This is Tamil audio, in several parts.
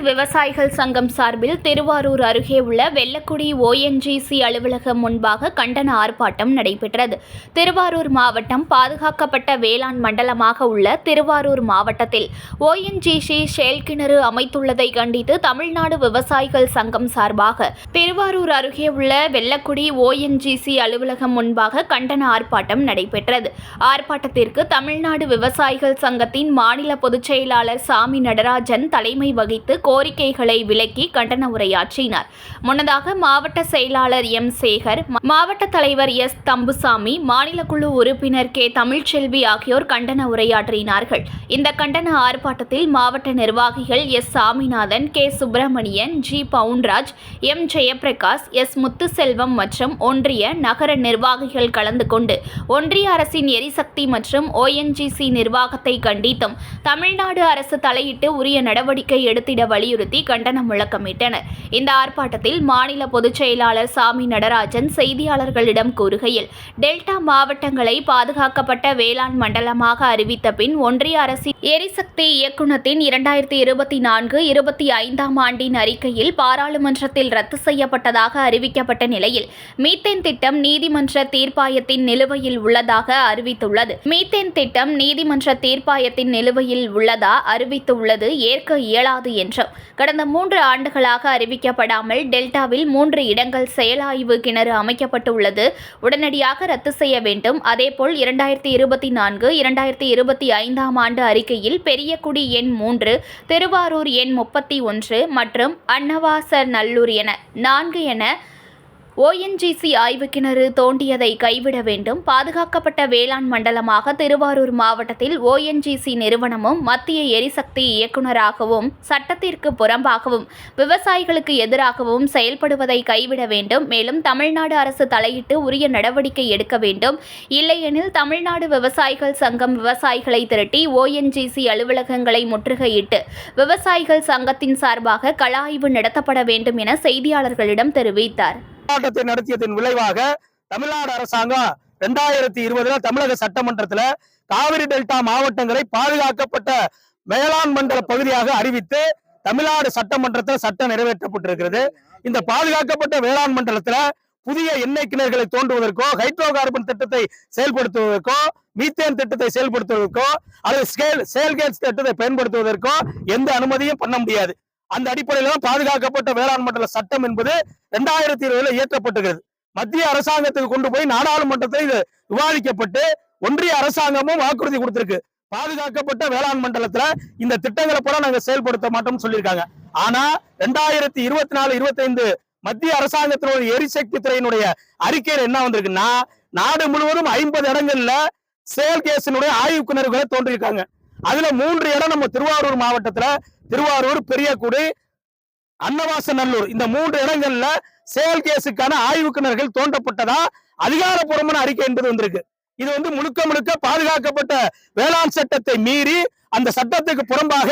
விவசாயிகள் சங்கம் சார்பில் திருவாரூர் அருகே உள்ள வெள்ளக்குடி ஓஎன்ஜிசி அலுவலகம் முன்பாக கண்டன ஆர்ப்பாட்டம் நடைபெற்றது. திருவாரூர் மாவட்டம் பாதுகாக்கப்பட்ட வேளாண் மண்டலமாக உள்ள திருவாரூர் மாவட்டத்தில் ஓஎன்ஜிசி செயல்கிணறு கிணறு அமைத்துள்ளதை கண்டித்து தமிழ்நாடு விவசாயிகள் சங்கம் சார்பாக திருவாரூர் அருகே உள்ள வெள்ளக்குடி ஓஎன்ஜிசி அலுவலகம் முன்பாக கண்டன ஆர்ப்பாட்டம் நடைபெற்றது. ஆர்ப்பாட்டத்திற்கு தமிழ்நாடு விவசாயிகள் சங்கத்தின் மாநில பொதுச் செயலாளர் சாமி நடராஜன் தலைமை வகித்து கோரிக்கைகளை விளக்கி கண்டன உரையாற்றினார். முன்னதாக மாவட்ட செயலாளர் எம். சேகர் மாவட்ட தலைவர் எஸ். தம்புசாமி மாநில குழு உறுப்பினர் கே. தமிழ்ச்செல்வி ஆகியோர் கண்டன உரையாற்றினார்கள். இந்த கண்டன ஆர்ப்பாட்டத்தில் மாவட்ட நிர்வாகிகள் S. Saminathan K. Subramanian G. Pounraj M. Jayaprakash S. Muthuselvam மற்றும் ஒன்றிய நகர நிர்வாகிகள் கலந்து கொண்டு ஒன்றிய அரசின் எரிசக்தி மற்றும் ஓஎன்ஜிசி நிர்வாகத்தை கண்டித்தும் தமிழ்நாடு அரசு தலையிட்டு உரிய நடவடிக்கை எடுத்திட வலியுறுத்தி கண்டனம் முழக்கமிட்டனர் இந்த ஆர்ப்பாட்டத்தில் மாநில பொதுச் செயலாளர் சாமி நடராஜன் செய்தியாளர்களிடம் கூறுகையில் டெல்டா மாவட்டங்களை பாதுகாக்கப்பட்ட வேளாண் மண்டலமாக அறிவித்த பின் ஒன்றிய அரசின் எரிசக்தி இயக்குனத்தின் இரண்டாயிரத்தி இருபத்தி நான்கு இருபத்தி ஐந்தாம் ஆண்டின் அறிக்கையில் பாராளுமன்றத்தில் ரத்து செய்யப்பட்டதாக அறிவிக்கப்பட்ட நிலையில் மீத்தேன் திட்டம் நீதிமன்ற தீர்ப்பாயத்தின் நிலுவையில் உள்ளதாக அறிவித்துள்ளது. மீத்தேன் திட்டம் நீதிமன்ற தீர்ப்பாயத்தின் நிலுவையில் உள்ளதா அறிவித்துள்ளது ஏற்க இயலாது என்றும் கடந்த மூன்று ஆண்டுகளாக அறிவிக்கப்படாமல் டெல்டாவில் மூன்று இடங்கள் செயலாய்வு கிணறு அமைக்கப்பட்டுள்ளது. உடனடியாக ரத்து செய்ய வேண்டும். அதேபோல் இரண்டாயிரத்தி இருபத்தி நான்கு இரண்டாயிரத்தி இருபத்தி ஐந்தாம் ஆண்டு அறிக்கையில் பெரியகுடி எண் மூன்று திருவாரூர் எண் முப்பத்தி ஒன்று மற்றும் அன்னவாசர் நல்லூர் என நான்கு என ஓஎன்ஜிசி ஆய்வு கிணறு தோண்டியதை கைவிட வேண்டும். பாதுகாக்கப்பட்ட வேளாண் மண்டலமாக திருவாரூர் மாவட்டத்தில் ஓஎன்ஜிசி நிறுவனமும் மத்திய எரிசக்தி இயக்குநராகவும் சட்டத்திற்கு புறம்பாகவும் விவசாயிகளுக்கு எதிராகவும் செயல்படுவதை கைவிட வேண்டும். மேலும் தமிழ்நாடு அரசு தலையிட்டு உரிய நடவடிக்கை எடுக்க வேண்டும். இல்லையெனில் தமிழ்நாடு விவசாயிகள் சங்கம் விவசாயிகளை திரட்டி ஓஎன்ஜிசி அலுவலகங்களை முற்றுகையிட்டு விவசாயிகள் சங்கத்தின் சார்பாக கள ஆய்வு நடத்தப்பட வேண்டும் என செய்தியாளர்களிடம் தெரிவித்தார். போராட்டத்தை நடத்தியதன் விளைவாக தமிழ்நாடு அரசாங்கம் ரெண்டாயிரத்தி இருபதுல தமிழக சட்டமன்றத்துல காவிரி டெல்டா மாவட்டங்களை பாதுகாக்கப்பட்ட வேளாண் மண்டல பகுதியாக அறிவித்து தமிழ்நாடு சட்டமன்றத்தில் சட்டம் நிறைவேற்றப்பட்டிருக்கிறது. இந்த பாதுகாக்கப்பட்ட வேளாண் மண்டலத்துல புதிய எண்ணெய் கிணறுகளை தோண்டுவதற்கோ ஹைட்ரோ கார்பன் திட்டத்தை செயல்படுத்துவதற்கோ மீத்தேன் திட்டத்தை செயல்படுத்துவதற்கோ அல்லது ஸ்கேல் திட்டத்தை பயன்படுத்துவதற்கோ எந்த அனுமதியும் பண்ண முடியாது. அந்த அடிப்படையில தான் பாதுகாக்கப்பட்ட வேளாண் மண்டல சட்டம் என்பது ரெண்டாயிரத்தி இருபதுல இயற்றப்பட்டுகிறது மத்திய அரசாங்கத்துக்கு கொண்டு போய் நாடாளுமன்றத்தில் இது விவாதிக்கப்பட்டு ஒன்றிய அரசாங்கமும் வாக்குறுதி கொடுத்திருக்கு. பாதுகாக்கப்பட்ட வேளாண் மண்டலத்துல இந்த திட்டங்களை பூரா நாங்க செயல்படுத்த மாட்டோம்னு சொல்லியிருக்காங்க. ஆனா ரெண்டாயிரத்தி இருபத்தி நாலு இருபத்தைந்து மத்திய அரசாங்கத்தினுடைய எரிசக்தி துறையினுடைய அறிக்கையில் என்ன வந்திருக்குன்னா நாடு முழுவதும் ஐம்பது இடங்கள்ல செயல் கேஸினுடைய ஆய்வு கிணறுகளை தோன்றியிருக்காங்க. அதுல மூன்று இடம் நம்ம திருவாரூர் மாவட்டத்துல திருவாரூர் பெரியகுடி அன்னவாசநல்லூர் இந்த மூன்று இடங்கள்ல செயல் கேஸுக்கான ஆய்வு கிணறுகள் தோண்டப்பட்டதா அதிகாரப்பூர்வமான அறிக்கை என்பது வந்திருக்கு. இது வந்து முழுக்க முழுக்க பாதுகாக்கப்பட்ட வேளாண் சட்டத்தை மீறி அந்த சட்டத்துக்கு புறம்பாக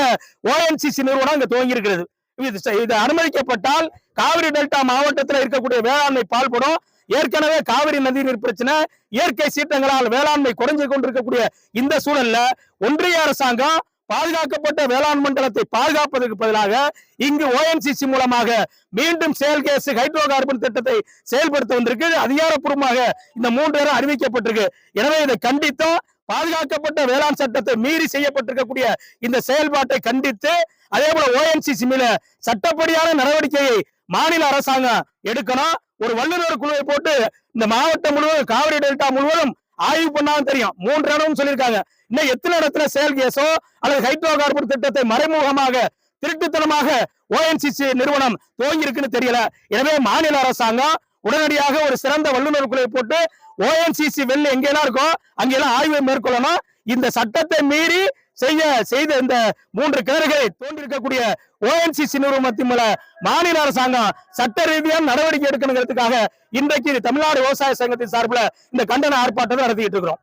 ஓஎன்சிசி நிறுவனம் இங்க துவங்கி இருக்கிறது இது இது அனுமதிக்கப்பட்டால் காவிரி டெல்டா மாவட்டத்தில் இருக்கக்கூடிய வேளாண்மை பால்படும். ஏற்கனவே காவிரி நதிநீர் பிரச்சனை இயற்கை சீற்றங்களால் வேளாண்மை குறைஞ்சு கொண்டிருக்கக்கூடிய இந்த சூழல்ல ஒன்றிய அரசாங்கம் பாதுகாக்கப்பட்ட வேளாண் மண்டலத்தை பாதுகாப்பதற்கு பதிலாக இங்கு ஓஎன்சிசி மூலமாக மீண்டும் செயல் கேஸ் ஹைட்ரோ கார்பன் திட்டத்தை செயல்படுத்த வந்திருக்கு. அதிகாரப்பூர்வமாக இந்த மூன்று இடம் அறிவிக்கப்பட்டிருக்கு. எனவே இதை கண்டித்தும் பாதுகாக்கப்பட்ட வேளாண் சட்டத்தை மீறி செய்யப்பட்டிருக்கக்கூடிய இந்த செயல்பாட்டை கண்டித்து அதே போல ஓஎன்சிசி மேல சட்டப்படியான நடவடிக்கையை மாநில அரசாங்கம் எடுக்கணும். ஒரு வல்லுநர் குழுவை போட்டு இந்த மாவட்டம் முழுவதும் காவிரி டெல்டா முழுவதும் ஆய்வு பண்ணாலும் தெரியும். மூன்று இடமும் சொல்லியிருக்காங்க. இன்னும் எத்தனை இடத்துல செயல் கேஸோ அல்லது ஹைட்ரோ கார்பன் திட்டத்தை மறைமுகமாக திருட்டுத்தனமாக ஓஎன்சிசி நிறுவனம் துவங்கி இருக்குன்னு தெரியல. எனவே மாநில அரசாங்கம் உடனடியாக ஒரு சிறந்த வல்லுநர் குழுவை போட்டு ஓஎன்சிசி வெள்ள எங்கெல்லாம் இருக்கோ அங்கெல்லாம் ஆய்வை மேற்கொள்ளணும். இந்த சட்டத்தை மீறி செய்ய செய்த இந்த மூன்று கிணறுகளை தோன்றிருக்கக்கூடிய ஓஎன்சிசி நிறுவனத்தின் மூல மாநில அரசாங்கம் சட்ட ரீதியாக நடவடிக்கை எடுக்கணுங்கிறதுக்காக இன்றைக்கு தமிழ்நாடு விவசாய சங்கத்தின் சார்பில் இந்த கண்டன ஆர்ப்பாட்டத்தை நடத்திட்டு இருக்கிறோம்.